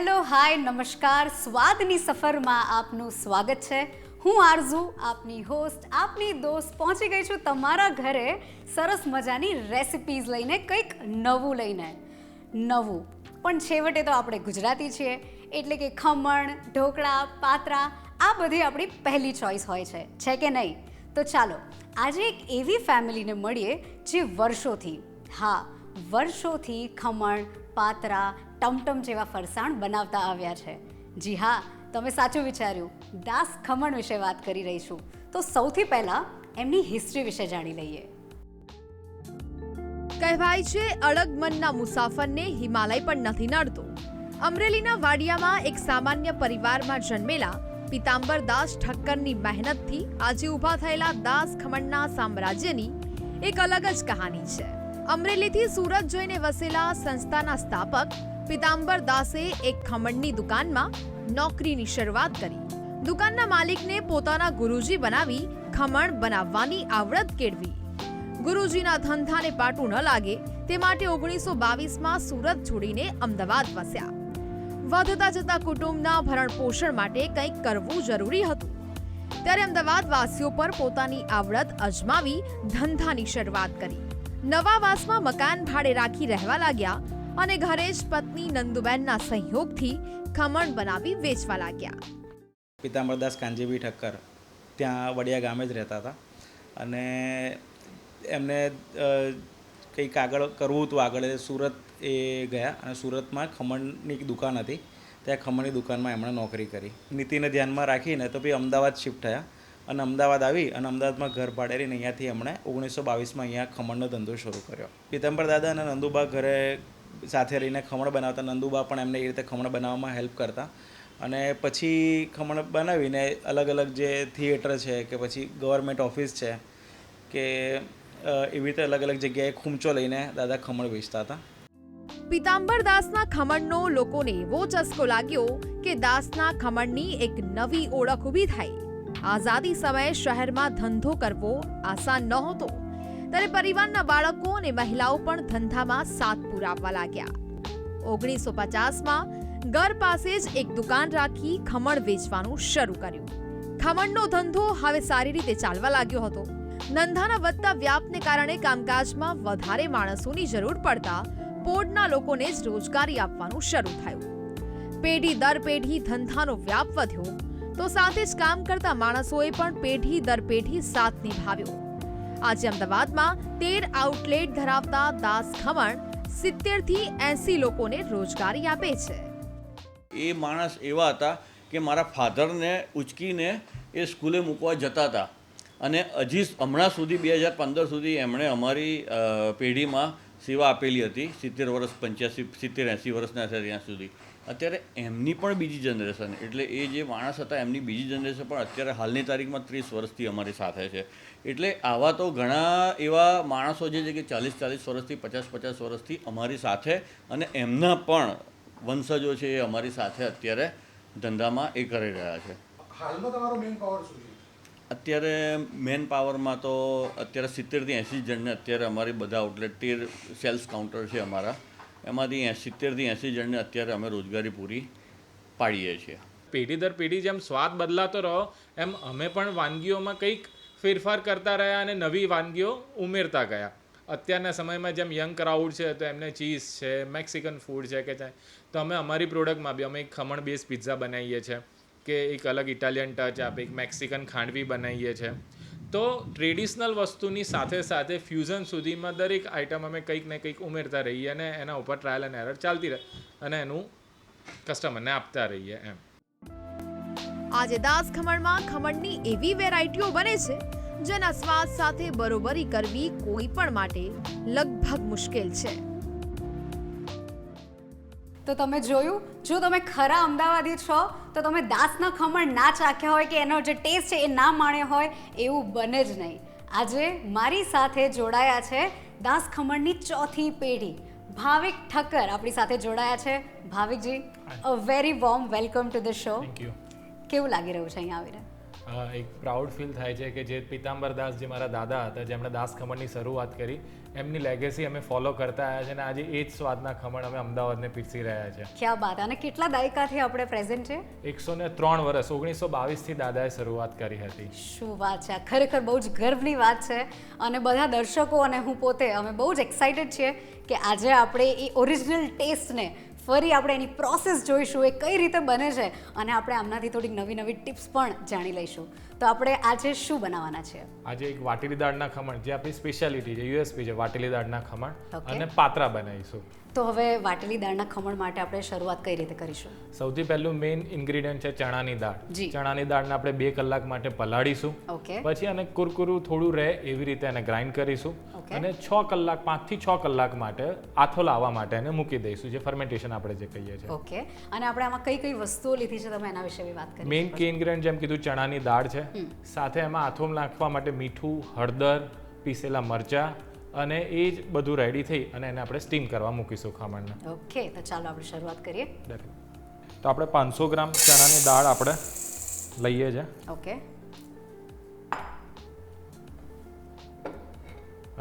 Hello, હાય, નમસ્કાર. સ્વાદની સફરમાં આપનું સ્વાગત છે. હું આરઝુ, આપની હોસ્ટ આપની દોસ્ત. પહોંચી ગઈ છું તમારા ઘરે સરસ મજાની રેસિપીઝ લઈને, કંઈક નવું લઈને. નવું. પણ છેવટે તો આપણે ગુજરાતી છીએ. એટલે કે ખમણ, ઢોકળા, પાત્રા, આ બધી આપણી પહેલી ચોઈસ હોય છે. છે કે નહીં? તો ચાલો, આજે એક એવી ફેમિલીને મળીએ જે વર્ષોથી, હા, વર્ષોથી ખમણ, પાત્રા ટમટમ જેવા ફરસાણ બનાવતા આવ્યા છે. જી હા, તમે સાચું વિચાર્યું. દાસ ખમણ વિશે વાત કરી રહી છું તો સૌથી પહેલાં એમની હિસ્ટ્રી વિશે જાણી લઈએ. કહેવાય છે, અળગ મનના મુસાફરને હિમાલય પણ નથી નડતો. અમરેલીના વાડિયામાં એક સામાન્ય પરિવારમાં જન્મેલા પિતાંબર દાસ ઠક્કરની મહેનતથી આજે ઊભા થયેલા દાસ ખમણના સામ્રાજ્યની એક અલગ જ કહાની છે. અમરેલીથી સુરત જોઈને વસેલા સંસ્થાના સ્થાપક પિતાંબર દાસે એક ખમણની દુકાનમાં નોકરીની શરૂઆત કરી. દુકાનના માલિકને પોતાના ગુરુજી બનાવી ખમણ બનાવવાની આવડત કેળવી. ગુરુજીના ધંધાને પાટું ન લાગે તે માટે ઓગણીસો બાવીસમાં સુરત છોડીને અમદાવાદ વસ્યા. વધતા જતા કુટુંબના ભરણ પોષણ માટે કંઈક કરવું જરૂરી હતું. ત્યારે અમદાવાદ વાસીઓ પર પોતાની આવડત અજમાવી ધંધાની શરૂઆત કરી. નવા વાસમાં મકાન ભાડે રાખી રહેવા લાગ્યા અને ઘરે જ પત્ની નંદુબેનના સહયોગથી ખમણ બનાવી વેચવા લાગ્યા. પિતાંબરદાસ કાંજીભાઈ ઠક્કર. ત્યાં વડિયા ગામે જ રહેતા હતા. અને એમને કંઈક આગળ કરવું હતું આગળ સુરત એ ગયા અને સુરતમાં ખમણની એક દુકાન હતી. ત્યાં ખમણની દુકાનમાં એમણે નોકરી કરી. નીતિને ધ્યાનમાં રાખીને તો પછી અમદાવાદ શિફ્ટ થયા. અને અમદાવાદ આવી અને અમદાવાદમાં ઘર ભાડે રહીને અહીંયાથી એમણે ઓગણીસો બાવીસમાં અહીંયા ખમણનો ધંધો શરૂ કર્યો. પિતાંબર દાદા અને નંદુબા ઘરે સાથે રહીને ખમણ બનાવતા. નંદુબા પણ એમને એ રીતે ખમણ બનાવવામાં હેલ્પ કરતા. અને પછી ખમણ બનાવીને અલગ અલગ જે થિયેટર છે કે પછી ગવર્મેન્ટ ઓફિસ છે કે એવી રીતે અલગ અલગ જગ્યાએ ખૂમચો લઈને દાદા ખમણ વેચતા હતા. પિતાંબર દાસના ખમણનો લોકોને એવો ચસ્કો લાગ્યો કે દાસના ખમણની એક નવી ઓળખ ઊભી થઈ આઝાદી સમયે શહેરમાં ધંધો કરવો આસાન નહોતો. ત્યારે પરિવારના બાળકો અને મહિલાઓ પણ ધંધામાં સાથ પુરાવવા લાગ્યા. ઓગણીસો પચાસમાં ઘર પાસે જ એક દુકાન રાખી ખમણ વેચવાનું શરૂ કર્યું. ખમણનો ધંધો હવે સારી રીતે ચાલવા લાગ્યો હતો. ધંધાના વધતા વ્યાપને કારણે કામકાજમાં વધારે માણસોની જરૂર પડતા પોર્ટના લોકોને જ રોજગારી આપવાનું શરૂ થયું. પેઢી દર પેઢી ધંધાનો વ્યાપ વધ્યો, તો સાથે જ કામ કરતા માણસોએ પણ પેઢી દર પેઢી સાથ નિભાવ્યો. આજે અમદાવાદમાં તેર આઉટલેટ ધરાવતા દાસ ખમણ સિત્તેરથી એસી લોકોને રોજગારી આપે છે. એ માણસ એવા હતા કે મારા ફાધરને, ઉચકીને એ સ્કૂલે મૂકવા જતા હતા. અને હજી હમણાં સુધી, બે હજાર પંદર સુધી એમણે અમારી પેઢીમાં સેવા આપેલી હતી. સિત્તેર વર્ષ, પંચ્યાસી, સિત્તેર, એંસી વર્ષના છે ત્યાં સુધી. અત્યારે એમની પણ બીજી જનરેશન એટલે એ જે માણસ હતા એમની બીજી જનરેશન પણ અત્યારે હાલની તારીખમાં ત્રીસ વર્ષથી અમારી સાથે છે. એટલે આવા તો ઘણા એવા માણસો જે છે કે ચાલીસ ચાલીસ વર્ષથી પચાસ પચાસ વર્ષથી અમારી સાથે અને એમના પણ વંશજો છે એ અમારી સાથે અત્યારે ધંધામાં એ કરી રહ્યા છે. હાલમાં તમારો મેઇન પાવર શું છે? અત્યારે મેન પાવરમાં તો અત્યારે સિત્તેરથી એંસી જણને અત્યારે અમારી બધા આઉટલેટ તેર સેલ્સ કાઉન્ટર છે અમારા. એમાંથી સિત્તેરથી એંસી જણને અત્યારે અમે રોજગારી પૂરી પાડીએ છીએ. પેઢી દર પેઢી જેમ સ્વાદ બદલાતો રહો, એમ અમે પણ વાનગીઓમાં કંઈક ફેરફાર કરતા રહ્યા અને નવી વાનગીઓ ઉમેરતા ગયા. અત્યારના સમયમાં જેમ યંગ ક્રાઉડ છે, તો એમને ચીઝ છે, મેક્સિકન ફૂડ છે કે તો અમે અમારી પ્રોડક્ટમાં બી, અમે એક ખમણ બેઝ પિઝા બનાવીએ છીએ કે એક અલગ ઇટાલિયન ટચ આપે, એક મેક્સિકન ખાંડવી બનાવીએ છીએ તો ટ્રેડિશનલ વસ્તુની સાથે સાથે ફ્યુઝન સુધીમાં દરેક આઇટમ અમે કંઈક ને કંઈક ઉમેરતા રહીએ અને એના ઉપર ટ્રાયલ અને એરર ચાલતી રહે અને એનું કસ્ટમરને આપતા રહીએ એમ. આજે દાસ ખમણમાં ખમણની એવી વેરાયટીઓ બને છે, જેના સ્વાદ સાથે બરોબરી કરવી કોઈ પણ માટે લગભગ મુશ્કેલ છે. તો તમે જોયું? જો તમે ખરા અમદાવાદી છો તો તમે દાસના ખમણ ના ચાખ્યા હોય કે એનો જે ટેસ્ટ છે એ ના માણ્યો હોય એવું બને જ નહીં. આજે મારી સાથે જોડાયા છે દાસ ખમણની ચોથી પેઢી. ભાવિક ઠક્કર આપણી સાથે જોડાયા છે. ભાવિકજી a very warm welcome to the show કેવું લાગી રહ્યું છે અહીંયા આવીને? એક પ્રાઉડ ફીલ થાય છે કે જે પિતાંબર દાસ જે મારા દાદા હતા જેમણે દાસ ખમણની શરૂઆત કરી એમની લેગેસી અમે ફોલો કરતા આવ્યા છે અને આજે એ જ સ્વાદના ખમણ અમે અમદાવાદને પીરસી રહ્યા છે. ક્યાં વાત અને કેટલા દાયકાથી આપણે પ્રેઝન્ટ છે? એકસો ને ત્રણ વર્ષ ઓગણીસો બાવીસથી દાદાએ શરૂઆત કરી હતી. શું વાત છે? ખરેખર બહુ જ ગર્વની વાત છે. અને બધા દર્શકો અને હું પોતે અમે બહુ જ એક્સાઇટેડ છીએ કે આજે આપણે એ ઓરિજિનલ ટેસ્ટને ફરી આપણે એની પ્રોસેસ જોઈશું એ કઈ રીતે બને છે અને આપણે આમનાથી થોડીક નવી નવી ટિપ્સ પણ જાણી લઈશું. તો આપણે આજે શું બનાવવાના છે? આજે એક વાટેલી દાળના ખમણ જે આપણી સ્પેશિયાલિટી છે યુએસપી છે વાટેલી દાળના ખમણ અને પાત્રા બનાવીશું. તો હવે વાટેલી દાળના ખમણ માટે આપણે શરૂઆત કઈ રીતે કરીશું? સૌથી પહેલું મેઇન ઇન્ગ્રીડિયન્ટ છે ચણાની દાળ. જી. ચણાની દાળને આપણે બે કલાક માટે પલાળીશું. ઓકે. પછી અને કુરકુરું થોડું રહે એવી રીતે એને ગ્રાઇન્ડ કરીશું. અને છ કલાક પાંચથી છ કલાક માટે આથો લાવવા માટે એને મૂકી દઈશું જે ફર્મેન્ટેશન આપણે જે કહીએ છીએ. ઓકે. અને આપણે આમાં કઈ કઈ વસ્તુઓ લીધી છે તમે એના વિશે વાત કરી મેઇન કે ઇન્ગ્રેડિયન્ટ જેમ કીધું ચણાની દાળ છે. સાથે એમાં આથો નાખવા માટે મીઠું હળદર પીસેલા મરચાં અને એ જ બધું રેડી થઈ અને એને આપણે સ્ટીમ કરવા મૂકીશું ખમણને. ઓકે તો ચાલો આપણે શરૂઆત કરીએ. તો આપણે પાંચસો ગ્રામ ચણાની દાળ આપણે લઈએ છે. ઓકે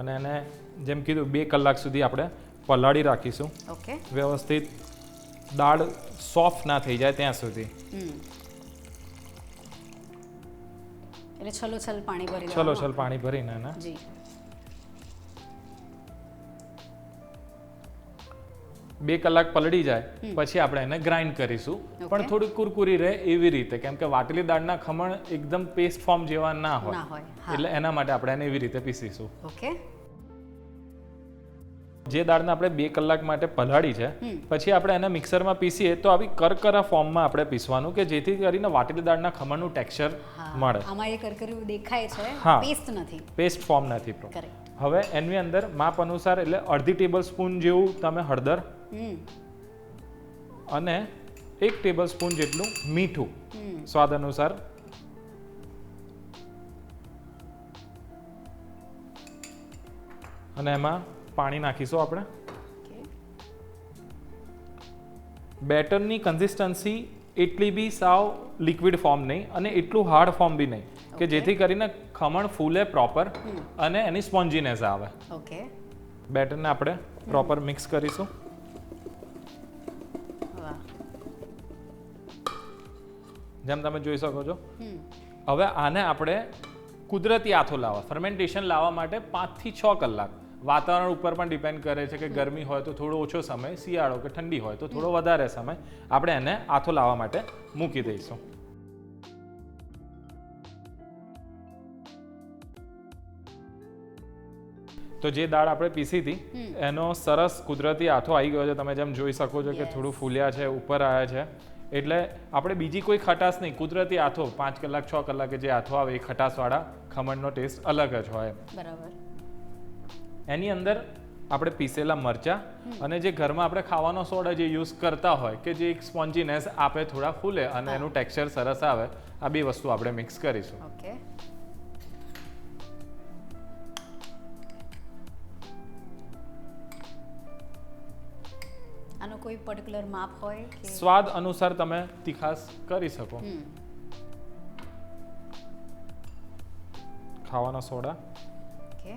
અને એને જેમ કીધું બે કલાક સુધી આપણે પલાળી રાખીશું. ઓકે વ્યવસ્થિત દાળ સોફ્ટ ના થઈ જાય ત્યાં સુધી. એટલે છલો છલ પાણી ભરી ચલો છલ પાણી ભરીને જી. બે કલાક પલળી જાય પછી આપણે એને ગ્રાઇન્ડ કરીશું. પણ. થોડી કુરકુરી રહે એવી રીતે કેમ કે વાટેલી દાળના ખમણ એકદમ પેસ્ટ ફોર્મ જેવા ના હોય. હોય એટલે એના માટે આપણે એને એવી રીતે પીસીશું. ઓકે જે દાળને આપણે બે કલાક માટે પલાળી છે પછી આપણે એને મિક્સરમાં પીસીએ તો આવી કરકરા ફોર્મમાં આપણે પીસવાનું કે જેથી કરીને વાટેલી દાળના ખમણનું ટેક્સચર મળે. આમાં એ કરકરું દેખાય છે હા. પેસ્ટ નથી. પેસ્ટ ફોર્મ નથી કરેક્ટ હવે એની અંદર માપ અનુસાર એટલે અડધી ટેબલ સ્પૂન જેવું તમે હળદર અને એક ટેબલ સ્પૂન જેટલું મીઠું. સ્વાદ અનુસાર. અને એમાં પાણી નાખીશું આપણે. બેટરની કન્સિસ્ટન્સી એટલી બી સાવ લિક્વિડ ફોર્મ નહીં અને એટલું હાર્ડ ફોર્મ બી નહીં. કે જેથી કરીને ખમણ ફૂલે પ્રોપર અને એની સ્પોન્જીનેસ આવે. ઓકે. બેટરને આપણે પ્રોપર મિક્સ કરીશું. જેમ તમે જોઈ શકો છો. હવે આને આપણે કુદરતી આથો લાવવા ફર્મેન્ટેશન લાવવા માટે પાંચથી છ કલાક. વાતાવરણ ઉપર પણ ડિપેન્ડ કરે છે કે ગરમી હોય તો થોડો ઓછો સમય શિયાળો કે ઠંડી હોય તો થોડો વધારે સમય. આપણે એને આથો લાવવા માટે મૂકી દઈશું. તો જે દાળ આપણે પીસી હતી એનો સરસ કુદરતી આથો આવી ગયો છે. તમે જેમ જોઈ શકો છો કે થોડું ફૂલ્યા છે ઉપર આવ્યા છે. એટલે આપણે બીજી કોઈ ખટાશ નહીં. કુદરતી આથો પાંચ કલાક છ કલાકે જે આથો આવે એ ખટાશવાળા ખમણનો ટેસ્ટ અલગ જ હોય. બરાબર. એની અંદર આપણે પીસેલા મરચાં અને જે ઘરમાં આપણે ખાવાનો સોડા જે યુઝ કરતા હોય કે જે એક સ્પોન્જીનેસ આપે થોડા ફૂલે અને એનું ટેક્સચર સરસ આવે આ બે વસ્તુ આપણે મિક્સ કરીશું. ઓકે કોઈ પર્ટિક્યુલર માપ હોય કે સ્વાદ અનુસાર તમે તીખાસ કરી શકો. ખાવાના સોડા. ઓકે.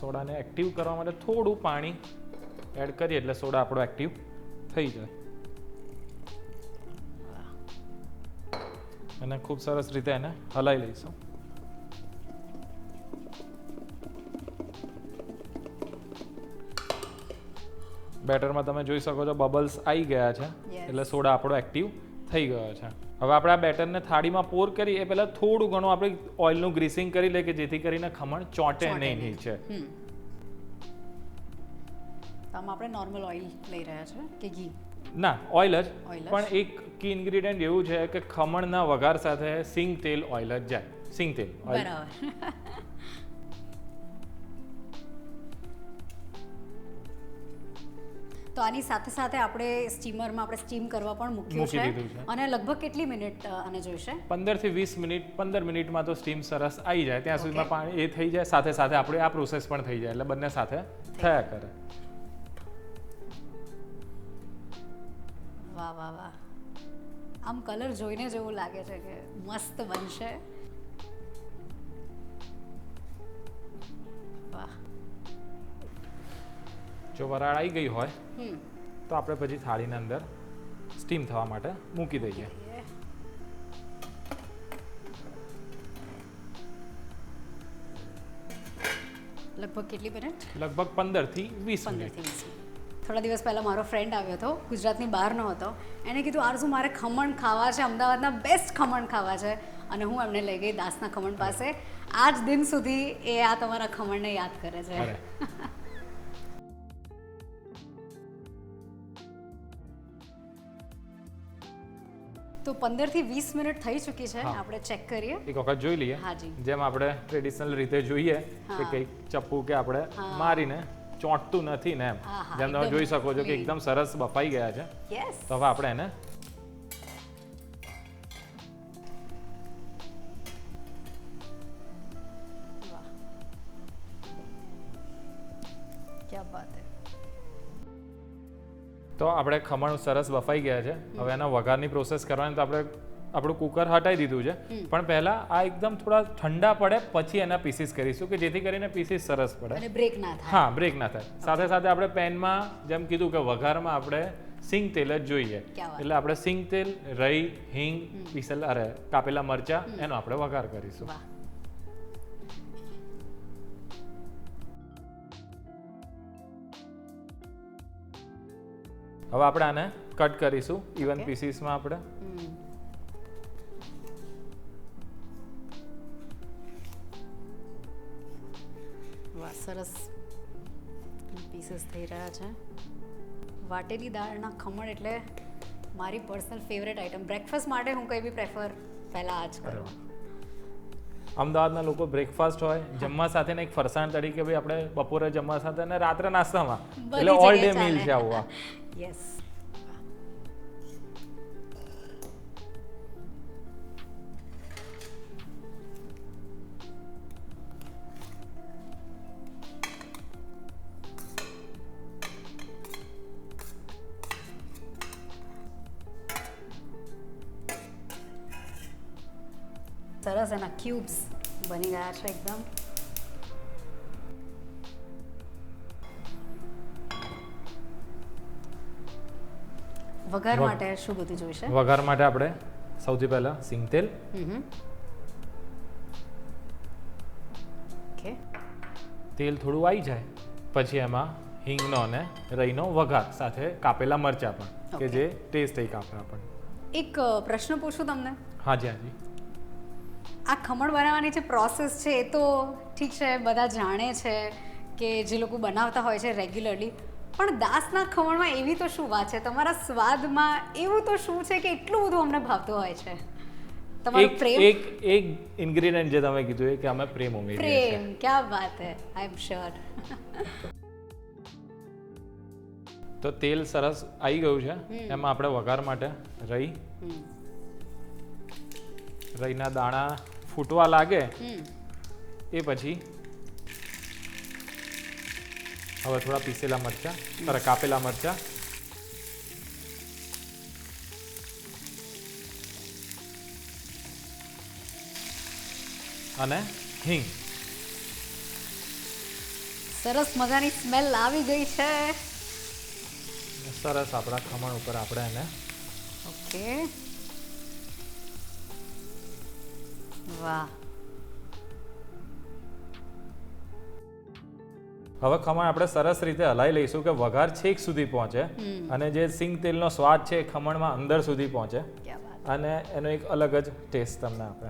સોડાને એક્ટિવ કરવા માટે થોડું પાણી એડ કરીએ એટલે સોડા આપણો એક્ટિવ થઈ જાય. અને ખૂબ સરસ રીતે એને હલાવી લઈશું. બેટરમાં તમે જોઈ શકો છો બબલ્સ આવી ગયા છે. એટલે સોડા આપણો એક્ટિવ થઈ ગયો છે. હવે આપણે આ બેટરને થાળીમાં પોર કરી એ પહેલાં થોડું ઘણું આપણે ઓઇલનું ગ્રીસિંગ કરી લે કે જેથી કરીને ખમણ ચોંટે નહીં. નીચે. હમ. આપણે નોર્મલ ઓઇલ લઈ રહ્યા છે કે ઘી? ના ઓઇલ જ. જ? પણ એક કી ઇન્ગ્રીડિયન્ટ એવું છે કે ખમણના વઘાર સાથે સિંગ તેલ ઓઇલ જ જાય. સિંગ તેલ ઓઇલ તો આની સાથે સાથે આપણે સ્ટીમરમાં આપણે સ્ટીમ કરવા પણ મૂક્યું છે. અને લગભગ કેટલી મિનિટ આને જોઈશે? પંદરથી વીસ મિનિટ પંદર મિનિટમાં તો સ્ટીમ સરસ આવી જાય. ત્યાં સુધીમાં પાણી એ થઈ જાય સાથે સાથે આપણે આ પ્રોસેસ પણ થઈ જાય એટલે બંને સાથે થયા કરે. વાહ વાહ વાહ. આમ કલર જોઈને જ એવું લાગે છે કે મસ્ત બનશે. જો વરાળ આવી ગઈ હોય તો આપણે પછી થાળીની અંદર સ્ટીમ થવા માટે મૂકી દઈએ. લગભગ કેટલી મિનિટ લગભગ પંદરથી પંદરથી વીસ મિનિટ થોડા દિવસ પહેલાં મારો ફ્રેન્ડ આવ્યો હતો ગુજરાતની બહારનો હતો. એણે કીધું આરઝુ મારે ખમણ ખાવા છે અમદાવાદના બેસ્ટ ખમણ ખાવા છે. અને હું એમને લઈ ગઈ દાસના ખમણ પાસે. આજ દિન સુધી એ આ તમારા ખમણને યાદ કરે છે. તો પંદરથી વીસ મિનિટ થઈ ચૂકી છે. આપણે ચેક કરીએ. એક વખત જોઈ લઈએ. હાજી. જેમ આપણે ટ્રેડિશનલ રીતે જોઈએ કે. કંઈક ચપ્પુ કે આપણે મારીને ચોંટતું નથી ને એમ. જેમ તમે જોઈ શકો છો કે એકદમ સરસ બફાઈ ગયા છે. તો હવે આપણે એને તો આપણે ખમણ સરસ બફાઈ ગયા છે. હવે એના વઘારની પ્રોસેસ કરવાની તો આપણે આપણું કુકર હટાવી દીધું છે. પણ પહેલા આ એકદમ થોડા ઠંડા પડે પછી એના પીસીસ કરીશું કે જેથી કરીને પીસીસ સરસ પડે. અને બ્રેક ના થાય. હા બ્રેક ના થાય. સાથે સાથે આપણે પેનમાં જેમ કીધું કે વઘારમાં આપણે સિંગ તેલ જ જોઈએ. એટલે આપણે સિંગ તેલ રઈ હિંગ પીસેલા અરે કાપેલા મરચા એનો આપણે વઘાર કરીશું. હવે આપણે આને કટ કરીશું ઇવન પીસીસમાં આપણે. વાહ સરસ. પીસીસ થઈ રહ્યા છે. વાટેલી દાળના ખમણ એટલે મારી પર્સનલ ફેવરેટ આઈટમ બ્રેકફાસ્ટ માટે હું કંઈ બી પ્રેફર પહેલાં આ જ કરું. અમદાવાદના લોકો બ્રેકફાસ્ટ હોય જમવા સાથે ને એક ફરસાણ તરીકે ભાઈ આપણે બપોરે જમવા સાથે અને રાત્રે નાસ્તામાં. એટલે ઓલ ડે મીલ છે આવું આ યસ સરસ એના ક્યુબ્સ બની ગયા છે એકદમ વઘાર માટે શું બધું જોઈશે? વઘાર માટે આપણે સૌથી પહેલા સિંગ તેલ. ઓકે તેલ થોડું આવી જાય. પછી એમાં હિંગનો અને રહીનો વઘાર સાથે કાપેલા મરચાં પણ કે જે ટેસ્ટ થઈ કાપે આપણને. એક પ્રશ્ન પૂછું તમને? હાજી હાજી આ ખમણ બનાવવાની જે પ્રોસેસ છે એ તો ઠીક છે બધા જાણે છે કે જે લોકો બનાવતા હોય છે રેગ્યુલરલી પણ દાસના ખમણમાં એવી તો શું વાત છે? તમારા સ્વાદમાં એવું તો શું છે કે એટલું બધું અમને ભાવતું હોય છે? તમારો એક પ્રેમ? એક એક ઇન્ગ્રેડિયન્ટ જે તમે કીધું એ કે અમે પ્રેમ ઉમેરીએ પ્રેમ ક્યાં વાત હે? આઈ એમ શ્યોર તો તેલ સરસ આવી ગયું છે. એમાં આપણે વઘાર માટે રહી. રહીના દાણા ફૂટવા લાગે. એ પછી હવે થોડા પીસેલા મરચાં અરે કાપેલા મરચાં. અને હિંગ. સરસ મજાની સ્મેલ આવી ગઈ છે. સરસ આપણા ખમણ ઉપર આપણે એને ઓકે. વાહ. હવે ખમણ આપણે સરસ રીતે હલાવી લઈશું કે વઘાર છેક સુધી પહોંચે. અને જે સિંગ તેલનો સ્વાદ છે એ ખમણમાં અંદર સુધી પહોંચે. અને એનો એક અલગ જ ટેસ્ટ તમને આપે.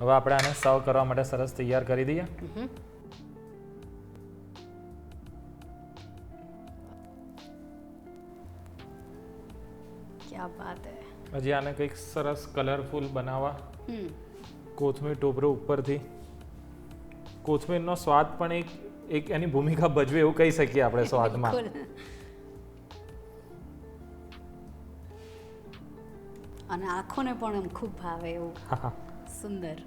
હવે આપણે આને સર્વ કરવા માટે સરસ તૈયાર કરી દઈએ. હજી આને કંઈક સરસ કલરફુલ બનાવવા. કોથમીર ટોપરો ઉપરથી. કોથમીરનો સ્વાદ પણ એક એક એની ભૂમિકા ભજવે એવું કહી શકીએ આપણે સ્વાદમાં. અને આંખોને પણ એમ ખૂબ ભાવે એવું. સુંદર.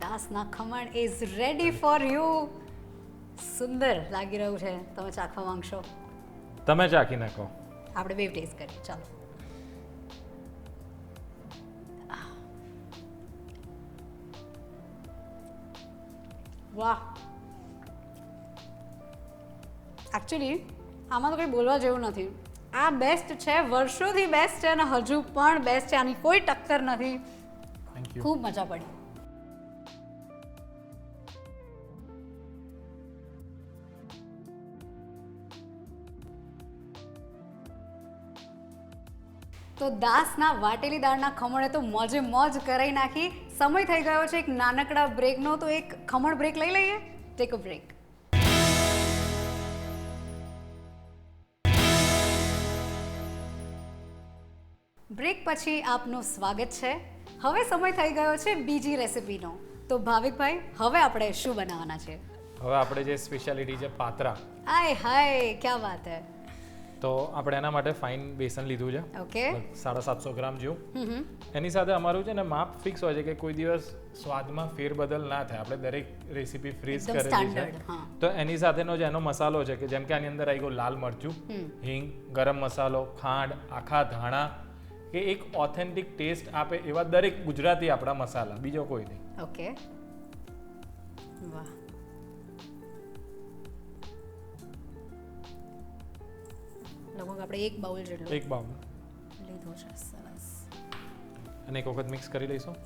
દાસના khaman is ready for you સુંદર લાગી રહ્યું છે. તમે ચાખવા માંગશો. તમે ચાખી નાખો. આપણે બે ટેસ્ટ કરીએ ચાલો. વાહ. એકચ્યુઅલી આમાં તો કંઈ બોલવા જેવું નથી. આ બેસ્ટ છે વર્ષોથી બેસ્ટ છે અને હજુ પણ બેસ્ટ છે આની કોઈ ટક્કર નથી. ખૂબ મજા પડી. તો દાસના વાટેલી દાળના ખમણે તો મોજે મોજ કરાઈ નાખી. સમય થઈ ગયો છે એક નાનકડા બ્રેકનો તો એક ખમણ બ્રેક લઈ લઈએ. ટેક અ બ્રેક બ્રેક પછી આપનું સ્વાગત છે. હવે સમય થઈ ગયો છે બીજી રેસિપીનો. તો ભાવિકભાઈ હવે આપણે શું બનાવવાના છે? હવે આપણે જે સ્પેશિયાલિટી છે પાત્રા. આય હાય ક્યાં વાત હે? તો આપણે એના માટે ફાઇન બેસન લીધું છે. ઓકે સાડા સાતસો ગ્રામ જેવું. એની સાથે અમારું છે ને માપ ફિક્સ હોય છે કે કોઈ દિવસ સ્વાદમાં ફેરબદલ ના થાય. આપણે દરેક રેસીપી ફ્રીઝ કરેલી છે. તો એની સાથેનો જે એનો મસાલો છે કે જેમ કે આની અંદર આવી ગયો લાલ મરચું હિંગ ગરમ મસાલો ખાંડ આખા ધાણા કે એક ઓથેન્ટિક ટેસ્ટ આપે એવા દરેક ગુજરાતી આપણા મસાલા બીજો કોઈ નહીં. ઓકે વાહ. લગભગ આપણે એક બાઉલ જેટલો એક બાઉલ. લીધો છે. સરસ. અને એક વખત મિક્સ કરી લઈશું.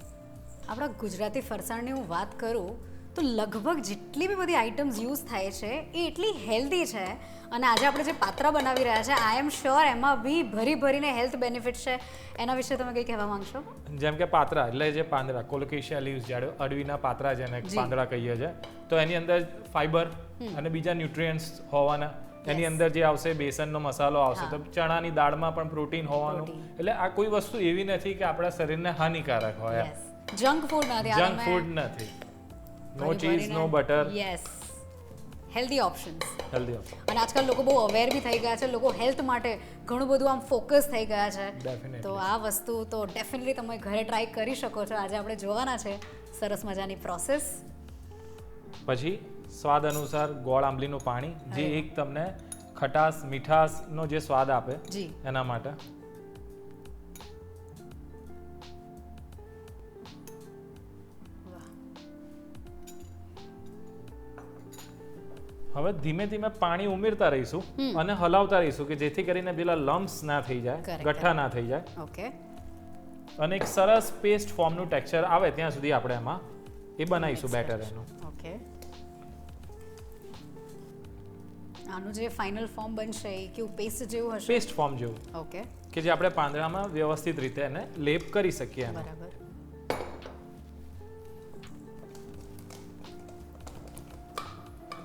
આપણા ગુજરાતી ફરસાણની હું વાત કરું તો લગભગ જેટલી બી બધી આઇટમ્સ યુઝ થાય છે એ એટલી હેલ્ધી છે. અને આજે આપણે જે પાત્રા બનાવી રહ્યા છે આઈ એમ શ્યોર એમાં બી ભરી ભરીને હેલ્થ બેનિફિટ છે. એના વિશે તમે કંઈ કહેવા માંગશો? જેમ કે પાત્રા એટલે જે પાંદડા કોલોકેશિયા લીવ્સ જાડે અડવીના પાત્રા જેને પાંદડા કહીએ છે. તો એની અંદર ફાઈબર અને બીજા ન્યુટ્રિયન્ટ્સ હોવાના એની અંદર જે આવશે બેસનનો મસાલો આવશે તો ચણાની દાળમાં પણ પ્રોટીન હોવાનું. એટલે આ કોઈ વસ્તુ એવી નથી કે આપણા શરીરને હાનિકારક હોય. યસ જંક ફૂડ નથી. જંક ફૂડ નથી no cheese no butter yes healthy options healthy option અને આજકાલ લોકો બહુ અવેર બી થઈ ગયા છે લોકો હેલ્થ માટે ઘણું બધું આમ ફોકસ થઈ ગયા છે. તો આ વસ્તુ તો ડેફિનેટલી તમે ઘરે ટ્રાય કરી શકો છો. આજે આપણે જોવાના છે. સરસ મજાની પ્રોસેસ પછી? સ્વાદ અનુસાર ગોળ આંબલીનું પાણી જે એક તમને ખટાશ મીઠાશનો જે સ્વાદ આપે એના માટે. હવે ધીમે ધીમે પાણી ઉમેરતા રહીશું અને હલાવતા રહીશું કે જેથી કરીને પેલા લમ્સ ના થઈ જાય ગઠ્ઠા ના થઈ જાય. ઓકે. અને એક સરસ પેસ્ટ ફોર્મનું ટેક્સચર આવે ત્યાં સુધી આપણે એમાં એ બનાવીશું બેટર એનું. આનું જે ફાઇનલ ફોર્મ બનશે એ કેવું પેસ્ટ જેવું હશે? પેસ્ટ ફોર્મ જેવું. ઓકે કે જે આપણે પાંદડામાં વ્યવસ્થિત રીતે એને લેપ કરી શકીએ બરાબર.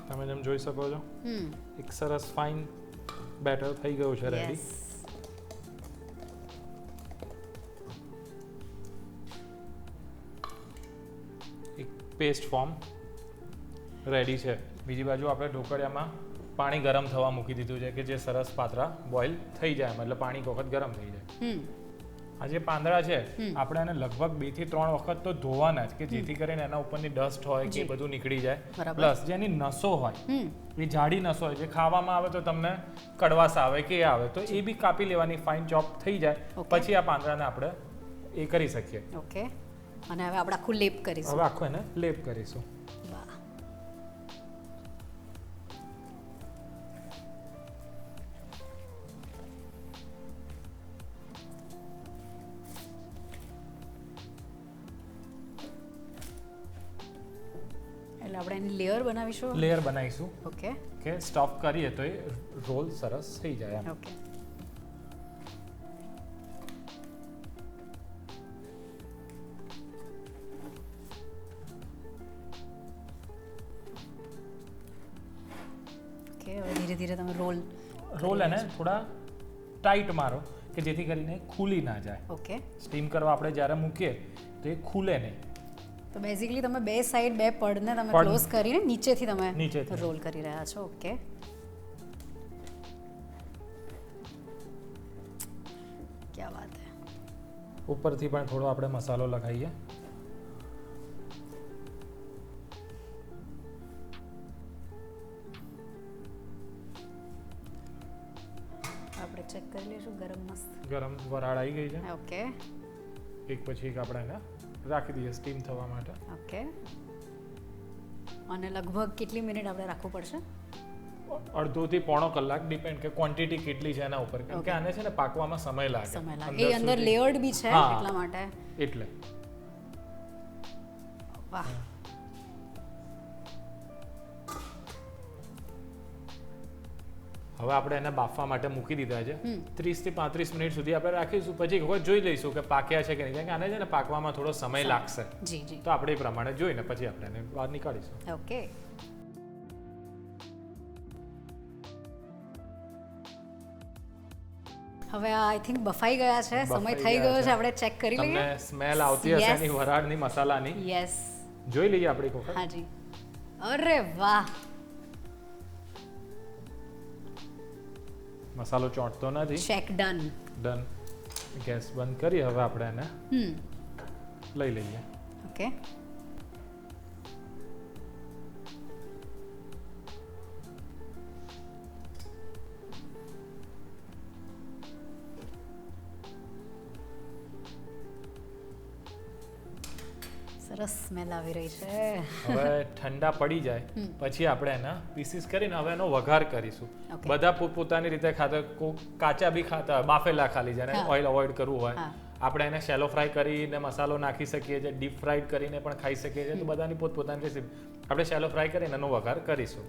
તમે જેમ જોઈ શકો છો એક સરસ ફાઇન બેટર થઈ ગયું છે રેડી એક પેસ્ટ ફોર્મ રેડી છે. બીજી બાજુ આપણે ઢોકળિયામાં પાણી ગરમ થવા મૂકી દીધું છે કે જે સરસ પાત્રા બોઇલ થઈ જાય મતલબ પાણી એક વખત ગરમ થઈ જાય. આ જે પાંદડા છે આપણે એને લગભગ બેથી ત્રણ વખત તો ધોવાના જ કે જેથી કરીને એના ઉપરની ડસ્ટ હોય કે બધું નીકળી જાય. પ્લસ જેની નસો હોય એ જાડી નસો હોય જે ખાવામાં આવે તો તમને કડવાશ આવે કે એ આવે તો એ બી કાપી લેવાની ફાઇન ચોપ થઈ જાય. પછી આ પાંદડાને આપણે એ કરી શકીએ. ઓકે. અને હવે આપણે આખું લેપ કરીશું. હવે આખું એને લેપ કરીશું. લેયર બનાવીશું? લેયર બનાવીશું. ઓકે કે સ્ટફ કરીએ તો એ રોલ સરસ થઈ જાય એમ. ઓકે ધીરે ધીરે તમે રોલ રોલ એને થોડા ટાઈટ મારો કે જેથી કરીને ખુલી ના જાય. ઓકે સ્ટીમ કરવા આપણે જ્યારે મૂકીએ તો એ ખુલે નહીં. તો બેઝિકલી તમે બે સાઈડ બે પડને તમે ક્લોઝ કરીને નીચેથી તમે રોલ કરી રહ્યા છો ઓકે ક્યા વાત હે? ઉપરથી પણ થોડો આપણે મસાલો લગાવીએ. આપણે ચેક કરી લઈશું ગરમ મસ્ત. ગરમ વરાળ આવી ગઈ છે. ઓકે એક પછી એક આપણે એના રાખી દઈએ સ્ટીમ થવા માટે. ઓકે અને લગભગ કેટલી મિનિટ આપણે રાખવું પડશે? અડધોથી પોણો કલાક ડિપેન્ડ કે ક્વોન્ટિટી કેટલી છે એના ઉપર. કેમ કે આને છે ને પાકવામાં સમય લાગે. સમય લાગે. એ અંદર લેયર્ડ બી છે એટલા માટે. એટલે. વાહ. હવે આપણે એને બાફવા માટે મૂકી દીધા છે. ત્રીસથી પાંત્રીસ મિનિટ સુધી આપણે રાખીશું. પછી એક વખત જોઈ લઈશું કે પાક્યા છે કે નહીં. કારણ કે આને છે ને પાકવામાં થોડો સમય લાગશે. તો આપણે એ પ્રમાણે જોઈને પછી આપણે એને બહાર નીકાળીશું. ઓકે. હવે આઈ થિંક બફાઈ ગયા છે. સમય થઈ ગયો છે. આપણે ચેક કરી તમને સ્મેલ આવતી હશે. એની વરાળની મસાલાની. યસ જોઈ લઈએ આપણે એક વખત. હાજી અરે વાહ. મસાલો ચોંટતો નથી. ચેક ડન ડન ગેસ બંધ કરી હવે આપણે એને હમ. લઈ લઈએ. ઓકે સ્મેલ આવી રહી છે. હવે ઠંડા પડી જાય પછી આપણે એના પીસીસ કરીને હવે એનો વઘાર કરીશું. બધા પોતપોતાની રીતે ખાતા કાચા બી ખાતા બાફેલા ખાલી જેને. ઓઇલ અવોઇડ કરવું હોય. આપણે એને શેલો ફ્રાય કરીને મસાલો નાખી શકીએ છીએ ડીપ ફ્રાઈડ કરીને પણ ખાઈ શકીએ છીએ. તો બધાની પોતપોતાની રેસીપી આપણે શેલો ફ્રાય કરીને એનો વઘાર કરીશું.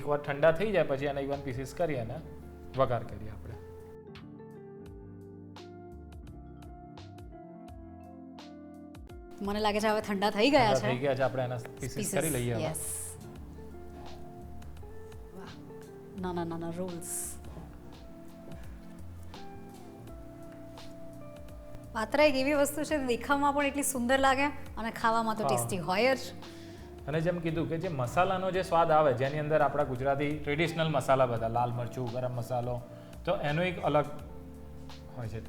એકવાર ઠંડા થઈ જાય પછી એના એકવાર પીસીસ કરી અને વઘાર કરીએ મને લાગે છે હવે ઠંડા થઈ ગયા છે થઈ ગયા છે. આપણે એના પીસીસ કરી લઈએ હવે. યસ વાહ. નાના નાના રોલ્સ પાત્રા એક એવી વસ્તુ છે દેખાવમાં પણ એટલી સુંદર લાગે અને ખાવામાં તો ટેસ્ટી હોય જ. અને જેમ કીધું કે જે મસાલાનો જે સ્વાદ આવે જેની અંદર આપણા ગુજરાતી ટ્રેડિશનલ મસાલા બધા લાલ મરચું ગરમ મસાલો તો એનો એક અલગ હોય છે.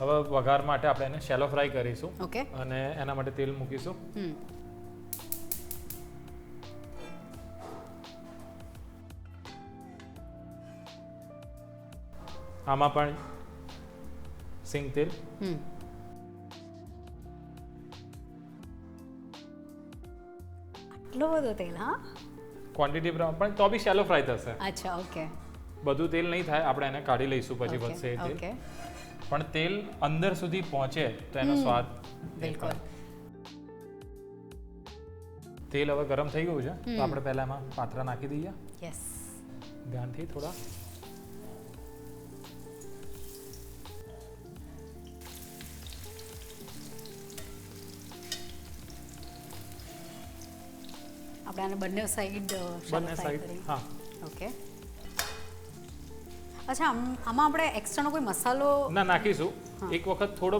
હવે વઘાર માટે આપણે એને શેલો ફ્રાય કરીશું. ઓકે અને એના માટે તેલ મૂકીશું. આમાં પણ સિંગ તેલ. આટલો બધો તેલ હા? ક્વોન્ટિટી પ્રમાણે પણ તો બી શેલો ફ્રાય થશે. અચ્છા ઓકે બધું તેલ નહીં થાય આપણે એને કાઢી લઈશું પછી વધશે તેલ. ઓકે પણ તેલ અંદર સુધી પહોંચે તો એનો સ્વાદ બિલકુલ. તેલ હવે ગરમ થઈ ગયું છે તો આપણે પહેલા એમાં પાત્રા નાખી દઈએ. યસ ધ્યાનથી થોડા. આપણે આને બંને સાઈડ બંને સાઈડ હા. ઓકે અચ્છા આમ- આપણે એક્સ્ટ્રાનો કોઈ મસાલો ના નાખીશું. એક વખત થોડો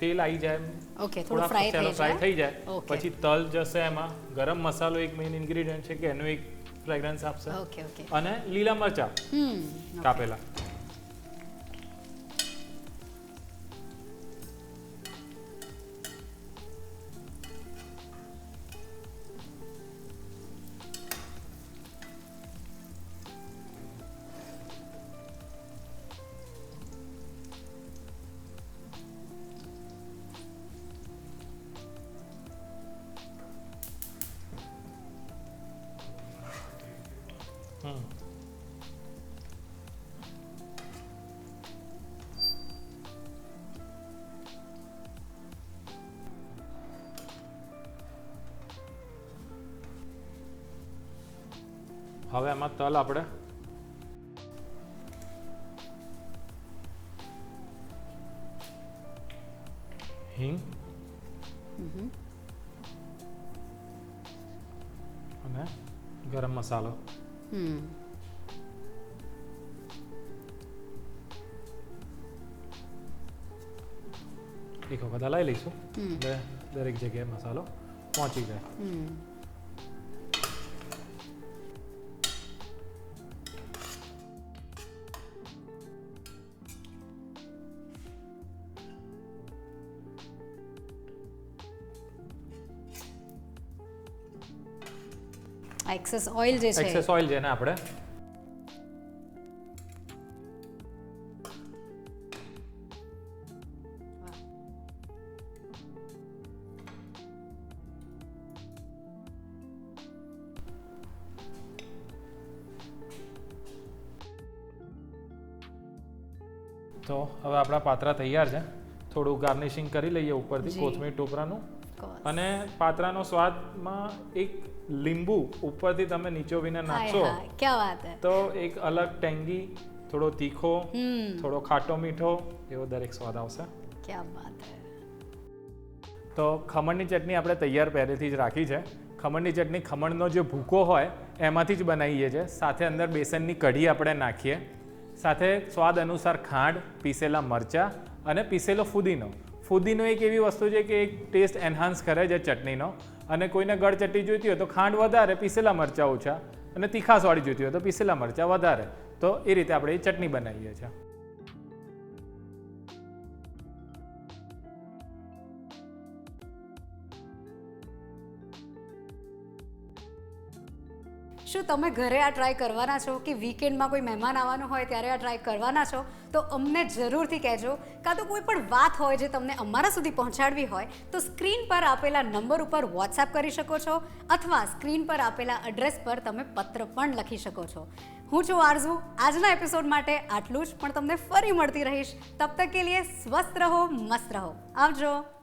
તેલ આવી જાય ઓકે થોડો ફ્રાય થઈ ફ્રાય થઈ જાય. પછી તલ જશે એમાં. ગરમ મસાલો એક મેઇન ઇન્ગ્રીડિયન્ટ છે કે એનું એક ફ્રેગ્રન્સ આપશે. ઓકે ઓકે અને લીલા મરચા હમ કાપેલા. તલ આપણે. હિંગ. અને ગરમ મસાલો. એક વખત હલાવી લઈશું. એટલે દરેક જગ્યાએ મસાલો પહોંચી જાય. એક્સેસ ઓઇલ જે છે. એક્સેસ ઓઇલ જેને આપણે તો હવે આપણા પાત્રા તૈયાર છે. થોડું ગાર્નિશિંગ કરી લઈએ ઉપરથી કોથમીર ટોપરાનું. અને પાત્રાનો સ્વાદમાં એક લીંબુ ઉપરથી તમે નીચોવીને હાય નાખશો ક્યાં વાત હે? તો એક અલગ ટેંગી થોડો તીખો થોડો ખાટો મીઠો એવો દરેક સ્વાદ આવશે. ક્યાં વાત હે? તો ખમણની ચટણી આપણે તૈયાર પહેલેથી જ રાખી છે. ખમણની ચટણી ખમણનો જે ભૂકો હોય એમાંથી જ બનાવીએ છીએ. સાથે અંદર બેસનની કઢી આપણે નાખીએ. સાથે સ્વાદ અનુસાર ખાંડ પીસેલા મરચાં અને પીસેલો ફુદીનો. ફુદીનો એક એવી વસ્તુ છે કે એક ટેસ્ટ એન્હાન્સ કરે છે ચટણીનો. અને કોઈને ગળ જોઈતી હોય તો ખાંડ વધારે, પીસેલા મરચાં ઓછા. અને તીખાસવાળી જોઈતી હોય તો પીસેલા મરચાં વધારે. તો એ રીતે આપણે એ ચટણી બનાવીએ છીએ. શું તમે ઘરે આ ટ્રાય કરવાના છો કે વીકેન્ડમાં કોઈ મહેમાન આવવાનું હોય ત્યારે આ ટ્રાય કરવાના છો? તો અમને જરૂરથી કહેજો. કાં તો કોઈ પણ વાત હોય જે તમને અમારા સુધી પહોંચાડવી હોય, તો સ્ક્રીન પર આપેલા નંબર ઉપર વોટ્સએપ કરી શકો છો અથવા સ્ક્રીન પર આપેલા એડ્રેસ પર તમે પત્ર પણ લખી શકો છો. હું છું આરઝુ. આજના એપિસોડ માટે આટલું જ, પણ તમને ફરી મળતી રહીશ. તબ તક કે લીએ સ્વસ્થ રહો, મસ્ત રહો. આવજો.